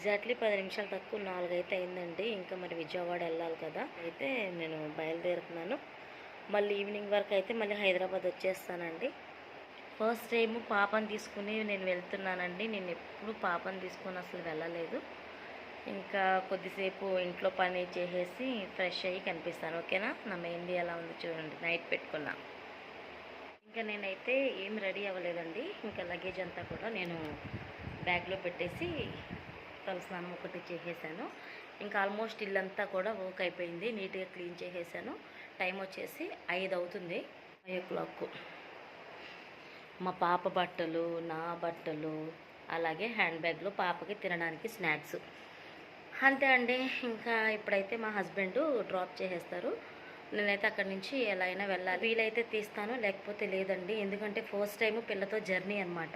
Exactly పది నిమిషాలు తక్కువ నాలుగు అయితే అయిందండి. ఇంకా మరి విజయవాడ వెళ్ళాలి కదా. అయితే నేను బయలుదేరుతున్నాను. మళ్ళీ ఈవినింగ్ వరకు అయితే మళ్ళీ హైదరాబాద్ వచ్చేస్తానండి. ఫస్ట్ టైం పాపని తీసుకుని నేను వెళ్తున్నానండి. నేను ఎప్పుడు పాపని తీసుకొని అసలు వెళ్ళలేదు. ఇంకా కొద్దిసేపు ఇంట్లో పని చేసేసి ఫ్రెష్ అయ్యి కనిపిస్తాను. ఓకేనా? నా మెహందీ ఎలా ఉంది చూడండి. నైట్ పెట్టుకున్నా. ఇంకా నేనైతే ఏం రెడీ అవ్వలేదండి. ఇంకా లగేజ్ అంతా కూడా నేను బ్యాగ్లో పెట్టేసి తలస్నానం ఒకటి చేసేసాను. ఇంకా ఆల్మోస్ట్ ఇల్లంతా కూడా వర్క్ అయిపోయింది. నీట్గా క్లీన్ చేసేసాను. టైం వచ్చేసి ఐదు అవుతుంది. ఫైవ్ ఓ క్లాక్ మా పాప బట్టలు నా బట్టలు అలాగే హ్యాండ్ బ్యాగ్లో పాపకి తినడానికి స్నాక్స్ అంతే అండి. ఇంకా ఇప్పుడైతే మా హస్బెండ్ డ్రాప్ చేసేస్తారు. నేనైతే అక్కడి నుంచి ఎలా అయినా వెళ్ళాలి. వీలైతే తీస్తాను లేకపోతే లేదండి. ఎందుకంటే ఫస్ట్ టైం పిల్లతో జర్నీ అనమాట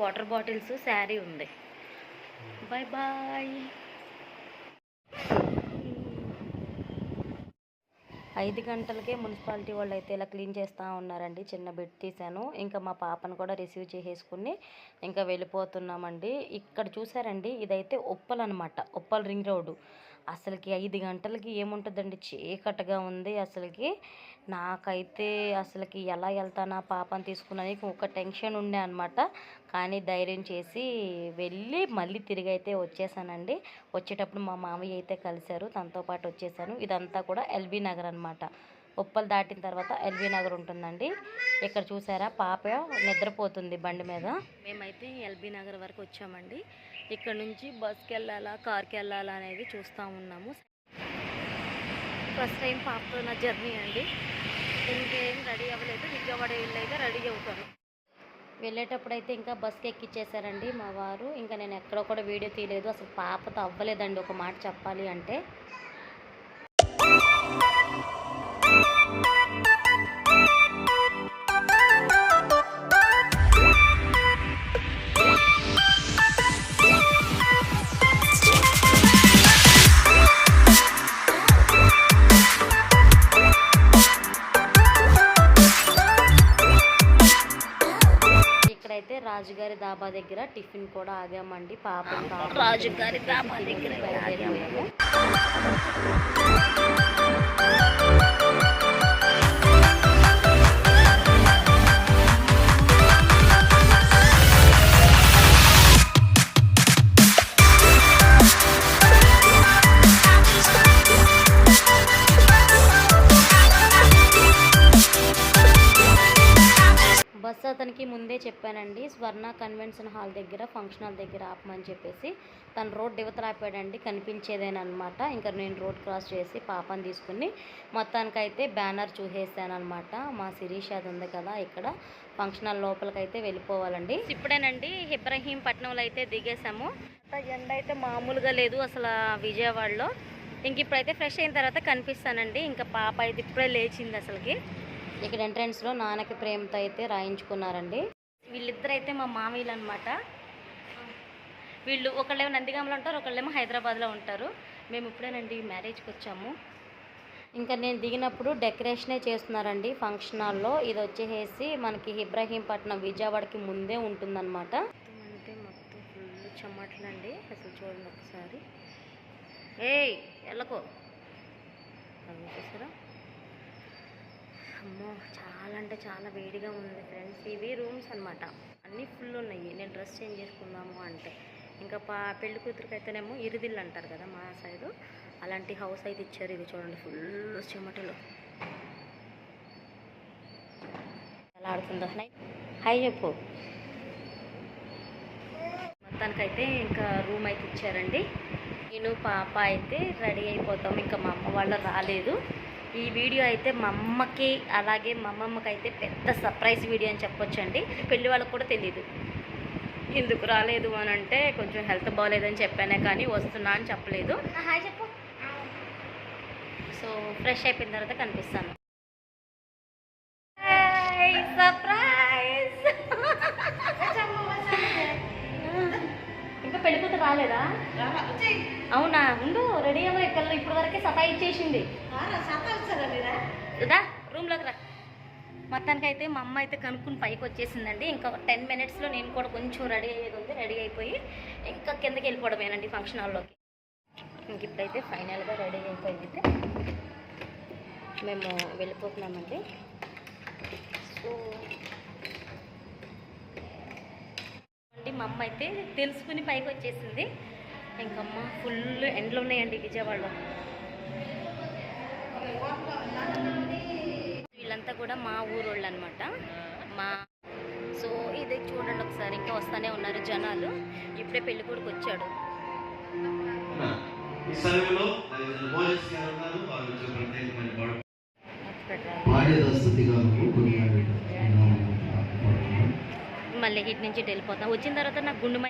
వాటర్ బాటిల్స్ శారీ ఉంది. బాయ్ బాయ్ ఐదు గంటలకే మున్సిపాలిటీ వాళ్ళు అయితే ఇలా క్లీన్ చేస్తూ ఉన్నారండి. చిన్న బెడ్ తీశాను. ఇంకా మా పాపను కూడా రిసీవ్ చేసేసుకుని ఇంకా వెళ్ళిపోతున్నామండి. ఇక్కడ చూసారండి ఇదైతే ఉప్పల్ అనమాట ఉప్పల్ రింగ్ రోడ్డు. అసలుకి ఐదు గంటలకి ఏముంటుందండి? చీకటిగా ఉంది అసలుకి. నాకైతే అసలుకి ఎలా వెళ్తానా పాపని తీసుకున్నాను ఒక టెన్షన్ ఉండే అనమాట కానీ ధైర్యం చేసి వెళ్ళి మళ్ళీ తిరిగి అయితే వచ్చేసానండి. వచ్చేటప్పుడు మా మామయ్య అయితే కలిశారు. తనతో పాటు వచ్చేసాను. ఇదంతా కూడా ఎల్బీ నగర్ అనమాట ఉప్పలు దాటిన తర్వాత ఎల్బీ నగర్ ఉంటుందండి. ఇక్కడ చూసారా? పాప నిద్రపోతుంది బండి మీద. మేమైతే ఎల్బీ నగర్ వరకు వచ్చామండి. ఇక్కడ నుంచి బస్కి వెళ్ళాలా కార్కి వెళ్ళాలా అనేది చూస్తూ ఉన్నాము. ఫస్ట్ టైం పాపతో నా జర్నీ అండి. ఇంకేం రెడీ అవ్వలేదు. విజయవాడ వెళ్ళైతే రెడీ అవుతాను. వెళ్ళేటప్పుడు అయితే ఇంకా బస్కి ఎక్కిచ్చేసారండి మా వారు. ఇంకా నేను ఎక్కడ కూడా వీడియో తీయలేదు. అసలు పాపతో అవ్వలేదండి ఒక మాట చెప్పాలి అంటే. టిఫిన్ కూడా ఆగామండి పాప రాజుగారి దాబా చెప్పానండి స్వర్ణ కన్వెన్షన్ హాల్ దగ్గర ఫంక్షన్ హాల్ దగ్గర ఆపమని చెప్పేసి తను రోడ్ యువతలు ఆపాడండి కనిపించేదేనమాట ఇంకా నేను రోడ్ క్రాస్ చేసి పాపని తీసుకుని మొత్తానికైతే బ్యానర్ చూసేసాను అనమాట మా శిరీష్ అది ఉంది కదా ఇక్కడ ఫంక్షన్ హాల్ లోపలికైతే వెళ్ళిపోవాలండి. ఇప్పుడేనండి ఇబ్రహీంపట్నంలో అయితే దిగేసాము ఎండ అయితే మామూలుగా లేదు అసలు విజయవాడలో. ఇంక ఇప్పుడైతే ఫ్రెష్ అయిన తర్వాత కనిపిస్తానండి. ఇంకా పాప అయితే ఇప్పుడే లేచింది అసలుకి. ఇక్కడ ఎంట్రన్స్లో నాన్నకి ప్రేమతో అయితే రాయించుకున్నారండి. వీళ్ళిద్దరు అయితే మా మామయ్యలు అనమాట వీళ్ళు ఒకళ్ళేమో నందిగామలో ఉంటారు ఒకళ్ళేమో హైదరాబాద్లో ఉంటారు. మేము ఇప్పుడేనండి మ్యారేజ్కి వచ్చాము ఇంకా నేను దిగినప్పుడు డెకరేషనే చేస్తున్నారండి ఫంక్షన్ హాల్లో. ఇది వచ్చేసి మనకి ఇబ్రహీంపట్నం విజయవాడకి ముందే ఉంటుందన్నమాట. అంటే మొత్తం ఫుల్ చెమ్మట్లండి అసలు చూడండి ఒకసారి. ఏయ్ అది చూసారా? అమ్మో చాలా అంటే చాలా వేడిగా ఉంది ఫ్రెండ్స్. ఇవి రూమ్స్ అనమాట అన్నీ ఫుల్ ఉన్నాయి. నేను డ్రెస్ చేంజ్ చేసుకుందాము అంటే. ఇంకా పా పెళ్ళి కూతురికి అయితేనేమో ఇరిదిల్లు అంటారు కదా మా సైడు. అలాంటి హౌస్ అయితే ఇచ్చారు ఇది చూడండి ఫుల్ చెమటలు. ఎలా ఆడుతుందో. హాయ్ చెప్పు. మొత్తానికైతే ఇంకా రూమ్ అయితే ఇచ్చారండి. నేను పాప అయితే రెడీ అయిపోతాం ఇంకా మా అమ్మ వాళ్ళు రాలేదు. ఈ వీడియో అయితే మా అమ్మకి అలాగే మా అమ్మమ్మకి అయితే పెద్ద సర్ప్రైజ్ వీడియో అని చెప్పొచ్చండి. పెళ్ళి వాళ్ళకి కూడా తెలియదు ఎందుకు రాలేదు అని అంటే కొంచెం హెల్త్ బాగాలేదని చెప్పానే కానీ వస్తున్నా అని చెప్పలేదు. చెప్పు. సో ఫ్రెష్ అయిపోయిన తర్వాత కనిపిస్తాను. సర్ప్రైజ్ పెళ్ళి కూతురు రాలేదా? అవునా? ఉండు రెడీ అవ్వ ఇక్కడ ఇప్పుడు వరకే సతా ఇచ్చేసింది. రా రూమ్లోకి రా. మొత్తానికి అయితే మా అమ్మ అయితే కనుక్కుని పైకి వచ్చేసిందండి. ఇంకా టెన్ మినిట్స్లో నేను కూడా కొంచెం రెడీ అయ్యేది ఉంది రెడీ అయిపోయి ఇంకా కిందకి వెళ్ళిపోవడమేనండి ఫంక్షన్ హాల్లోకి. ఇంక ఇప్పుడైతే ఫైనల్గా రెడీ అయిపోయింది మేము వెళ్ళిపోతున్నామండి. సో అండి మా అమ్మ అయితే తెలుసుకుని పైకి వచ్చేసింది. ఇంకమ్మ ఫుల్ ఎండలు ఉన్నాయండి విజయవాడలో. వీళ్ళంతా కూడా మా ఊరోళ్ళు అనమాట మా సో ఇది చూడండి ఒకసారి ఇంకా వస్తానే ఉన్నారు జనాలు. ఇప్పుడే పెళ్ళి కొడుకు వచ్చాడు. ఈ సమయంలో మోజస్ గారు ఉన్నారు వారు వచ్చే ప్రత్యేకమైన పాడు పాడేద స్థుతిగా నువ్వు కొనియాడు మళ్ళీ ఇటు నుంచి వెళ్ళిపోతాం. వచ్చిన తర్వాత నాకు గుండె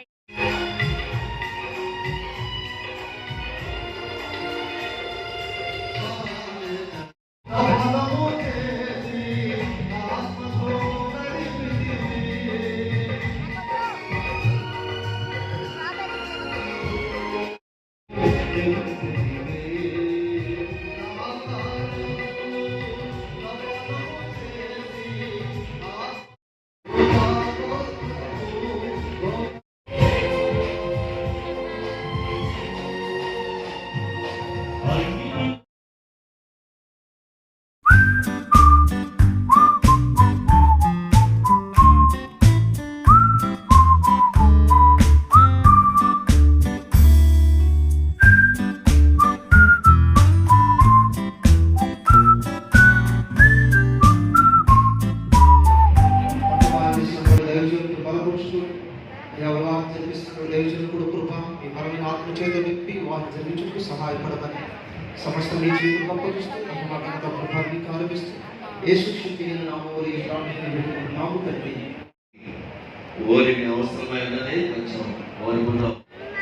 కొంచెం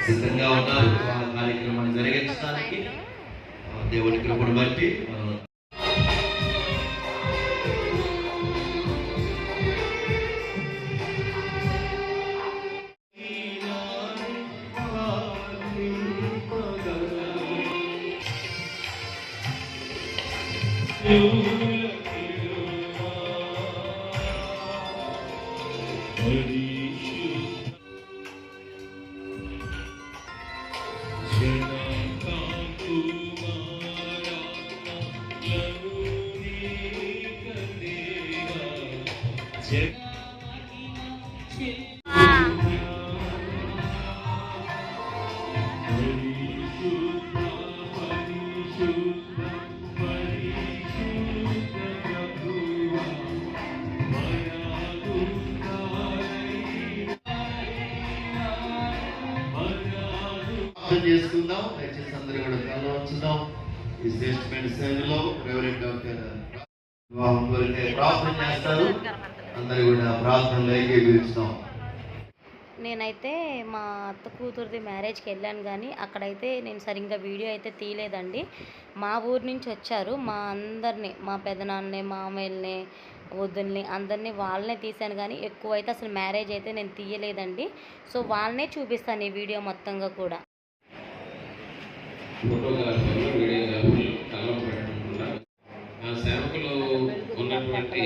సిద్ధంగా ఉన్నారు. ఆ కార్యక్రమాన్ని జరిగించడానికి. దేవుని కృపను బట్టి మనం కూడా ఈ సేవలో రెవరెంట్ డాక్టర్ వివాహం ప్రార్థన చేస్తారు. అందరూ కూడా ప్రార్థనలో ఏకీభవిస్తాం. నేనైతే మా అత్త కూతురిది మ్యారేజ్కి వెళ్ళాను కానీ అక్కడైతే నేను సరిగ్గా వీడియో అయితే తీయలేదండి. మా ఊరు నుంచి వచ్చారు. మా అందరినీ మా పెదనాన్నని మామయ్యల్ని వద్దుల్ని అందరినీ వాళ్ళనే తీశాను కానీ ఎక్కువ అయితే అసలు మ్యారేజ్ అయితే నేను తీయలేదండి. సో వాళ్ళనే చూపిస్తాను ఈ వీడియో మొత్తంగా కూడా. ఫోటోగ్రాఫర్లు వీడియోగ్రాఫర్లు కలం పెట్టకుండా ఆ సేవకులు ఉన్నటువంటి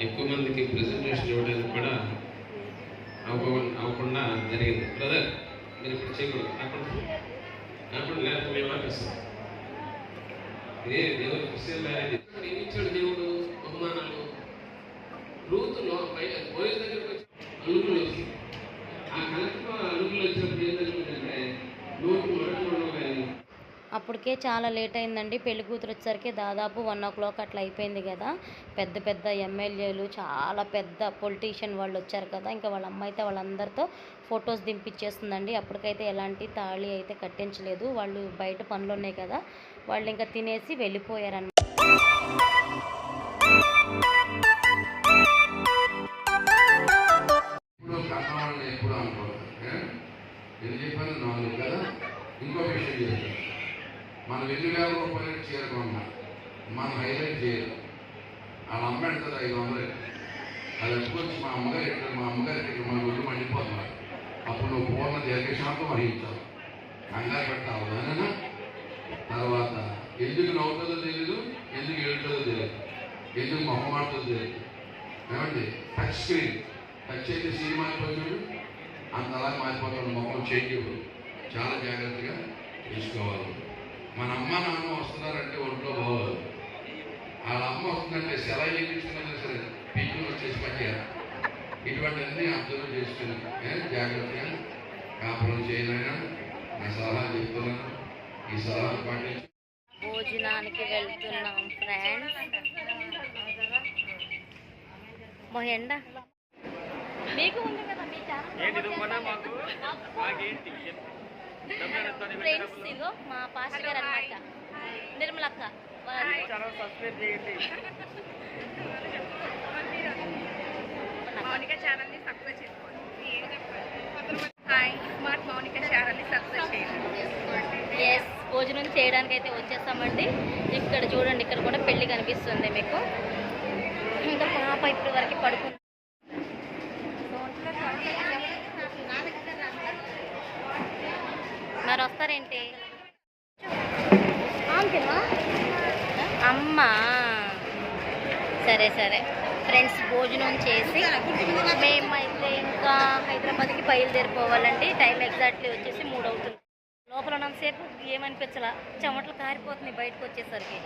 ఎక్కువ మందికి ప్రెజెంటేషన్ ఇవ్వడానికి కూడా అవ్వ- అవ్వకుండా జరిగింది. బ్రదర్ మీరు ఇప్పుడు చేయకూడదు. అప్పుడు అప్పుడు లేకపోతే మేము ఆపేస్తాం ఇదే దేవుడు కృషి అప్పటికే చాలా లేట్ అయిందండి. పెళ్ళి కూతురు వచ్చేసరికి దాదాపు వన్ ఓ క్లాక్ అట్లా అయిపోయింది కదా. పెద్ద పెద్ద ఎమ్మెల్యేలు చాలా పెద్ద పొలిటీషియన్ వాళ్ళు వచ్చారు కదా. ఇంకా వాళ్ళ అమ్మ అయితే వాళ్ళందరితో ఫొటోస్ దింపించేస్తుందండి అప్పటికైతే ఎలాంటి తాళి అయితే కట్టించలేదు. వాళ్ళు బయట పనులు ఉన్నాయి కదా. వాళ్ళు ఇంకా తినేసి వెళ్ళిపోయారన్నమాట ఎప్పుడు నేను చెప్పాను నాలుగు కదా. ఇంకో విషయం చెప్తాను. మన ఎన్ని వేల రూపాయలు చేరుకున్నా. మనం హైలైట్ చేయరు వాళ్ళ అమ్మ పెడుతుంది ఐదు వందలు. అది ఎట్టుకొచ్చి మా అమ్మగారు ఎక్కడ మా అమ్మగారు ఇక్కడ మన ఒళ్ళు మండిపోతున్నారు. అప్పుడు నువ్వు పూర్ణ దీర్ఘశాంతం వహించావు కంగారు పెట్టావు దానినా? తర్వాత ఎందుకు నవ్వుతుందో తెలియదు ఎందుకు ఏడుతుందో తెలియదు ఎందుకు మొహమాడుతుందో తెలియదు ఏమండి? టచ్ స్క్రీన్ టచ్ అయితే సినిమా అయిపోతుంది అంతలా మారిపోతాడు మొహం చేంజ్ చాలా జాగ్రత్తగా తీసుకోవాలి మన అమ్మ నాన్న వస్తున్నారంటే ఒంట్లో పోవాలి వాళ్ళ అమ్మ వస్తుందంటే సెలవు ఇప్పించుకున్నా సరే పీకులు వచ్చేసి పట్టారు. ఇటువంటి అన్ని అబ్జర్వ్ చేసుకుని జాగ్రత్తగా కాపురం చేయనైనా నా సలహా చెప్తున్నాను. ఈ సలహా పాటించి. భోజనానికి వెళ్తున్నాం ఫ్రెండ్స్. మా ఎండ. మీకు ఉంది కదా మీ ఫ్రెండ్స్ ఇగో మా పాస్టర్ గారు అనమాట నిర్మలక్క మౌనిక ఛానల్ని సబ్స్క్రైబ్ చేసుకోండి. హాయ్ స్మార్ట్ మౌనిక సబ్స్క్రైబ్ చేయండి. ఎస్ భోజనం చేయడానికి అయితే వచ్చేస్తామండి. ఇక్కడ చూడండి ఇక్కడ కూడా పెళ్ళి కనిపిస్తుంది మీకు. ఇంకా పాప ఇప్పటి వరకు పడుకుంది మరి వస్తారేంటి అమ్మా సరే సరే ఫ్రెండ్స్ భోజనం చేసి మేమైతే ఇంకా హైదరాబాద్కి బయలుదేరిపోవాలండి టైం ఎగ్జాక్ట్లీ వచ్చేసి మూడు అవుతుంది లోపల ఉన్నంతసేపు ఏమనిపించలా? చెమటలు కారిపోతున్నాయి బయటకు వచ్చేసరికి.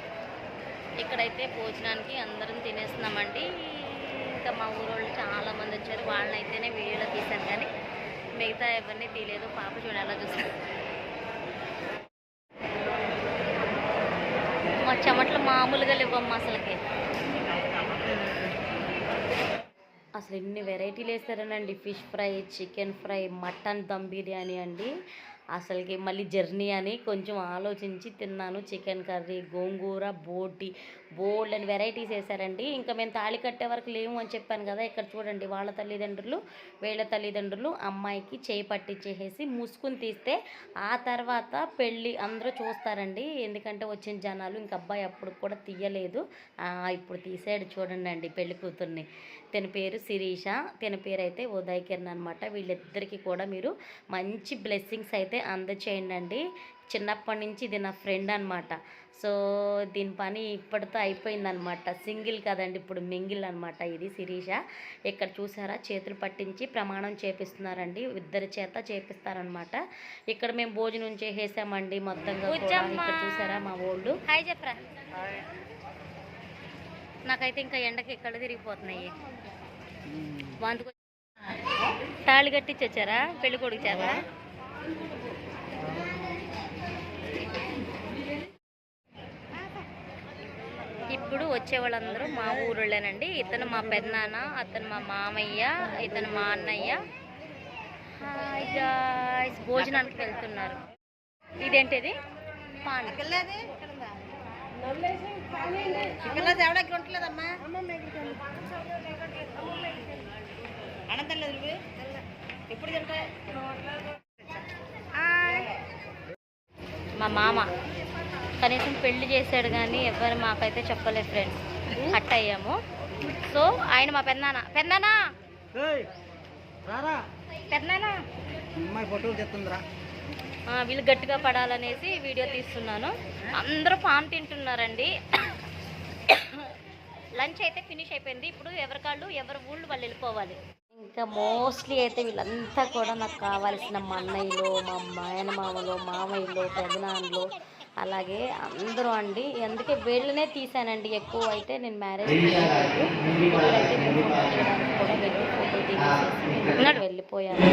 ఇక్కడైతే భోజనానికి అందరం తినేస్తున్నామండి. ఇంకా మా ఊరోళ్ళు చాలా మంది వచ్చారు. వాళ్ళనైతేనే వీడియోలో తీసాను కానీ మిగతా ఎవరిని తీయలేదు పాప చూడాలి ఎలా చూస్తాను మా చెమటలు మామూలుగా లేవమ్మా అసలుకి. అసలు ఎన్ని వెరైటీలు వేస్తారనండి. Fish fry chicken fry mutton dum biryani అండి. అసలుకి మళ్ళీ జర్నీ అని కొంచెం ఆలోచించి తిన్నాను. చికెన్ కర్రీ గోంగూర బోటి బోల్డ్ అని వెరైటీస్ వేసారండి. ఇంకా మేము తాళి కట్టే వరకు లేము అని చెప్పాను కదా. ఇక్కడ చూడండి వాళ్ళ తల్లిదండ్రులు వీళ్ళ తల్లిదండ్రులు అమ్మాయికి చేయి పట్టించేసేసి ముసుకుని తీస్తే ఆ తర్వాత పెళ్ళి అందరూ చూస్తారండి. ఎందుకంటే వచ్చిన జనాలు ఇంక అబ్బాయి అప్పుడు కూడా తీయలేదు. ఇప్పుడు తీసాడు చూడండి అండి పెళ్ళి కూతుర్ని. తన పేరు శిరీష. తన పేరు అయితే ఉదయ్ కిరణ్ అనమాట వీళ్ళిద్దరికీ కూడా మీరు మంచి బ్లెస్సింగ్స్ అయితే అందచేయండి అండి చిన్నప్పటి నుంచి ఇది నా ఫ్రెండ్ అనమాట సో దీని పని ఇప్పటితో అయిపోయిందనమాట సింగిల్ కదండి ఇప్పుడు మింగిల్ అనమాట ఇది శిరీష. ఇక్కడ చూసారా? చేతులు పట్టించి ప్రమాణం చేపిస్తున్నారండి. ఇద్దరి చేత చేపిస్తారనమాట ఇక్కడ మేము భోజనం చేసేసామండి మొత్తంగా చూసారా మా ఓళ్ళు హాయ్ చెప్పరా. నాకైతే ఇంకా ఎండకి ఎక్కడ తిరిగిపోతున్నాయి. వాంతుకు తాళి కట్టించి వచ్చారా పెళ్ళి కొడుకు చేత? ఇప్పుడు వచ్చే వాళ్ళందరూ మా ఊరుళ్ళేనండి. ఇతను మా పెద్దనాన్న అతను మా మామయ్య ఇతను మా అన్నయ్య. హాయ్ గాయ్స్ భోజనానికి వెళ్తున్నారు. ఇదేంటిది? పాన్. ఎవడానికి ఉంటలేదమ్మా? అనంతలేదు ఎప్పుడు తింటాయి మా మామ కనీసం పెళ్ళి చేశాడు కానీ ఎవరు మాకైతే చెప్పలేదు ఫ్రెండ్స్ హట్ అయ్యాము. సో ఆయన మా రారా? పెద్దనాన్న! అమ్మాయి ఫోటోలు తెస్తుందిరా. ఆ, వీళ్ళు గట్టిగా పడాలనేసి వీడియో తీస్తున్నాను. అందరూ పాన్ తింటున్నారండి. లంచ్ అయితే ఫినిష్ అయిపోయింది. ఇప్పుడు ఎవరి కాళ్ళు ఎవరి ఊళ్ళు వాళ్ళు వెళ్ళిపోవాలి. ఇంకా మోస్ట్లీ అయితే వీళ్ళంతా కూడా నాకు కావాల్సిన మా అన్నయ్యలు మా మేనమామలు మామయ్యలు పెదనాన్నలు అలాగే అందరూ అండి. అందుకే వీళ్ళనే తీసానండి. ఎక్కువ అయితే నేను మ్యారేజ్ తీయడానికి కూడా వెళ్ళిపోయాను.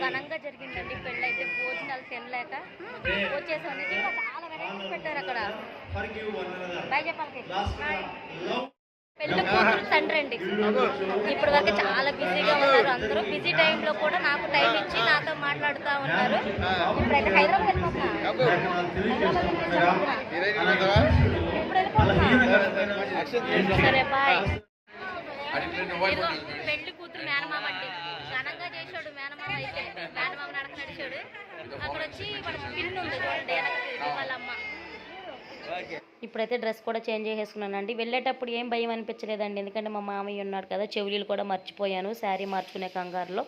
ఘనంగా జరిగిందండి. పెళ్ళి అయితే భోజనాలు తినలేక వచ్చేసాను నిజంగా చాలా వెరైటీస్ పెట్టారు అక్కడ. బాయ్ చెప్పాలి. పెళ్ళి కూతురు తండ్రి అండి. ఇప్పుడు వరకు చాలా బిజీగా ఉన్నారు అందరూ. బిజీ టైంలో కూడా నాకు టైం ఇచ్చి నాతో మాట్లాడుతూ ఉన్నారు. ఇప్పుడైతే హైదరాబాద్ వెళ్ళిపోతున్నా. సరే బాయ్ ఇదిగో పెళ్ళి కూతురు మేనమామ అండి ఘనంగా చేశాడు మేనమామ అయితే మేనమామ వచ్చాడు అక్కడ వచ్చి వాళ్ళ పిన్ ఉంది చూడండి వెనక్కి వాళ్ళ అమ్మ. ఇప్పుడైతే డ్రెస్ కూడా చేంజ్ చేసేసుకున్నానండి. వెళ్ళేటప్పుడు ఏం భయం అనిపించలేదండి. ఎందుకంటే మా మామయ్య ఉన్నాడు కదా చెవులీలు కూడా మర్చిపోయాను శారీ మార్చుకునే కంగారులో.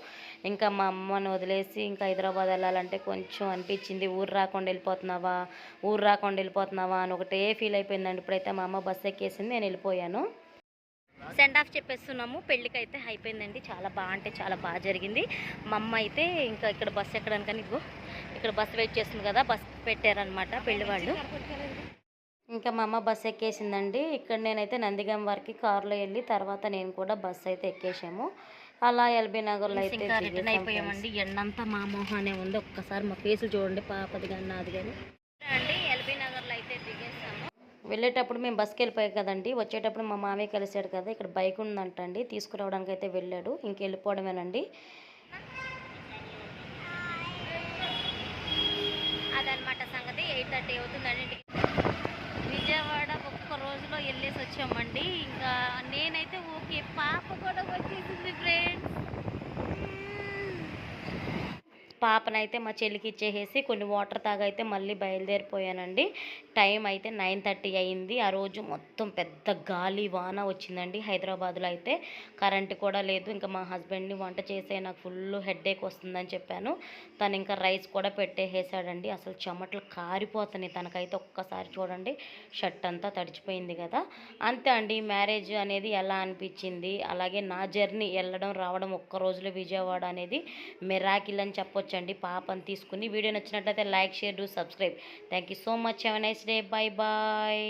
ఇంకా మా అమ్మని వదిలేసి ఇంకా హైదరాబాద్ వెళ్ళాలంటే కొంచెం అనిపించింది. ఊరు రాకుండా వెళ్ళిపోతున్నావా? ఊరు రాకుండా వెళ్ళిపోతున్నావా? అని ఒకటే ఫీల్ అయిపోయిందండి. ఇప్పుడైతే మా అమ్మ బస్ ఎక్కేసింది నేను వెళ్ళిపోయాను. సెండ్ ఆఫ్ చెప్పేస్తున్నాము. పెళ్ళికి అయితే అయిపోయిందండి. చాలా బాగా అంటే చాలా బాగా జరిగింది. మా అమ్మ అయితే ఇంకా ఇక్కడ బస్ ఎక్కడానికని ఇగో ఇక్కడ బస్ వెయిట్ చేస్తుంది కదా బస్ పెట్టారనమాట పెళ్ళి వాళ్ళు ఇంకా మా అమ్మ బస్ ఎక్కేసిందండి. ఇక్కడ నేనైతే నందిగాం వరకు కారులో వెళ్ళి తర్వాత నేను కూడా బస్ అయితే ఎక్కేసాము. అలా ఎల్బీ నగర్లో అయితే రిటర్న్ అయిపోయామండి. ఎండంతా మా మొహానే ఉంది. ఒక్కసారి మా ఫేసులు చూడండి పాపది కానీ నాది కానీ. అండి ఎల్బీ నగర్లో అయితే దిగేసాము. వెళ్ళేటప్పుడు మేము బస్కి వెళ్ళిపోయాం కదండి. వచ్చేటప్పుడు మా మామయ్య కలిసాడు కదా ఇక్కడ బైక్ ఉందంటండి. తీసుకురావడానికి అయితే వెళ్ళాడు. ఇంక ఎయిట్ థర్టీ అవుతుందండి. విజయవాడ ఒక్క రోజులో వెళ్ళేసి వచ్చామండి. ఇంకా నేనైతే ఓకే. పాప కూడా వచ్చేసింది ఫ్రెండ్స్ పాపనైతే మా చెల్లికి ఇచ్చేసేసి కొన్ని వాటర్ తాగైతే మళ్ళీ బయలుదేరిపోయానండి. టైం అయితే నైన్ థర్టీ అయింది. ఆ రోజు మొత్తం పెద్ద గాలి వాన వచ్చిందండి హైదరాబాద్లో అయితే. కరెంట్ కూడా లేదు. ఇంకా మా హస్బెండ్ని వంట చేసే నాకు ఫుల్ హెడేక్ వస్తుందని చెప్పాను. తను ఇంకా రైస్ కూడా పెట్టేసేసాడండి. అసలు చెమటలు కారిపోతున్నాయి. తనకైతే ఒక్కసారి చూడండి షర్ట్ అంతా తడిచిపోయింది కదా. అంతే అండి మ్యారేజ్ అనేది ఎలా అనిపించింది? అలాగే నా జర్నీ వెళ్ళడం రావడం ఒక్క రోజులో విజయవాడ అనేది మెరాకిల్ అని చెప్పొచ్చు చెప్పొచ్చండి పాపని తీసుకుని వీడియో నచ్చినట్లయితే like share do subscribe. Thank you so much. Have nice day. Bye bye